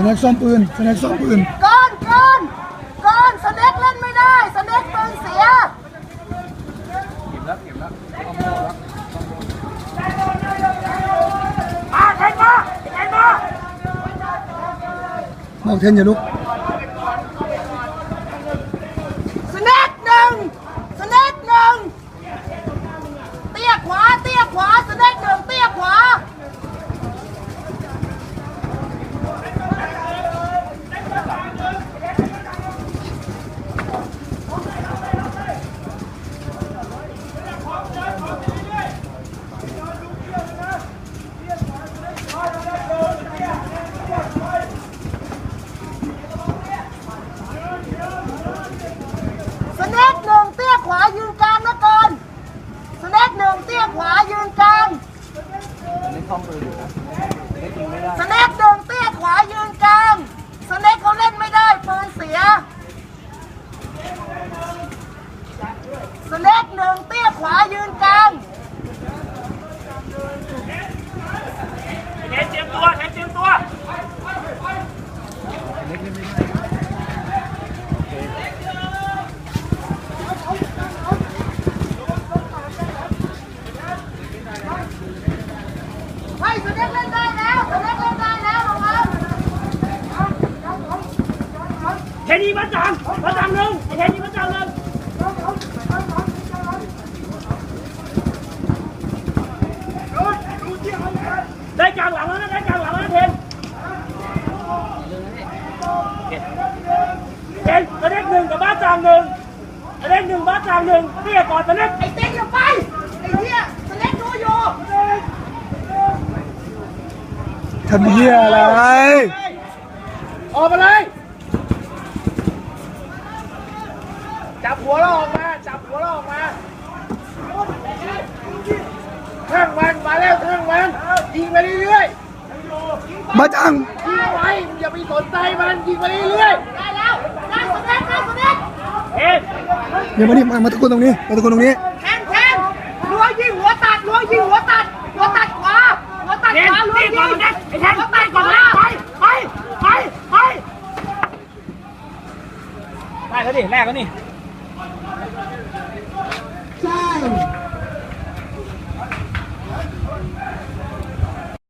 สแน็คซ่อมปืนสแน็คซ่อมปืนก่อนก่อนก่อนสเน็กเล่นไม่ได้สเน็กปืนเสียบอกเทนอย่าลุก สเน็กหนึ่งสเน็กหนึ่งเตี้ยขวาเตี้ยขวาสเน็กหนึ่งเตี้ยขวา สเน็กหนึ่งเตี้ยขวายืนกลางนะก่อนสเน็กหนึ่งเตี้ยขวายืนกลาง สเน็กหนึ่งเตี้ยขวายืนกลางสเน็กเขาเล่นไม่ได้ปืนเสียสเน็กหนึ่งเตี้ยขวายืนกลาง เทนเตรียมตัวเทนเตรียมตัว ให้สเน็กเล่นได้แล้วสเน็กเล่นได้แล้วระวังเทนยิงมาจังมาจังหนึ่งไอเทนยิงมาจังหนึ่งได้กลางหลังแล้วนะได้กลางหลังแล้วนะเทนเทนตะเล็กหนึ่งกับบ้านจางหนึ่งตะเล็กหนึ่งบ้านจางหนึ่งเตี้ยก่อนตะเล็กไอ้เต็งอย่าไปไอ้เหี้ยสเน็กดูอยู่ ทำเหี้ยอะไรออกมาเลย จับหัวเราออกมา จับหัวเราออกมาทั้งมันมาแล้วทั้งมันยิงไปเรื่อยๆมาจังยิงไว้อย่าไปสนใจมันยิงไปเรื่อยได้แล้วได้สเน็กได้สเน็กๆเอ็นเดี๋ยวมานี่มามาตะโกนตรงนี้มาตะโกนตรงนี้ ไอ้แทนหัวตีตัดก่อนวานะไปไปไปไปได้แล้วดิแรกแล้วนี่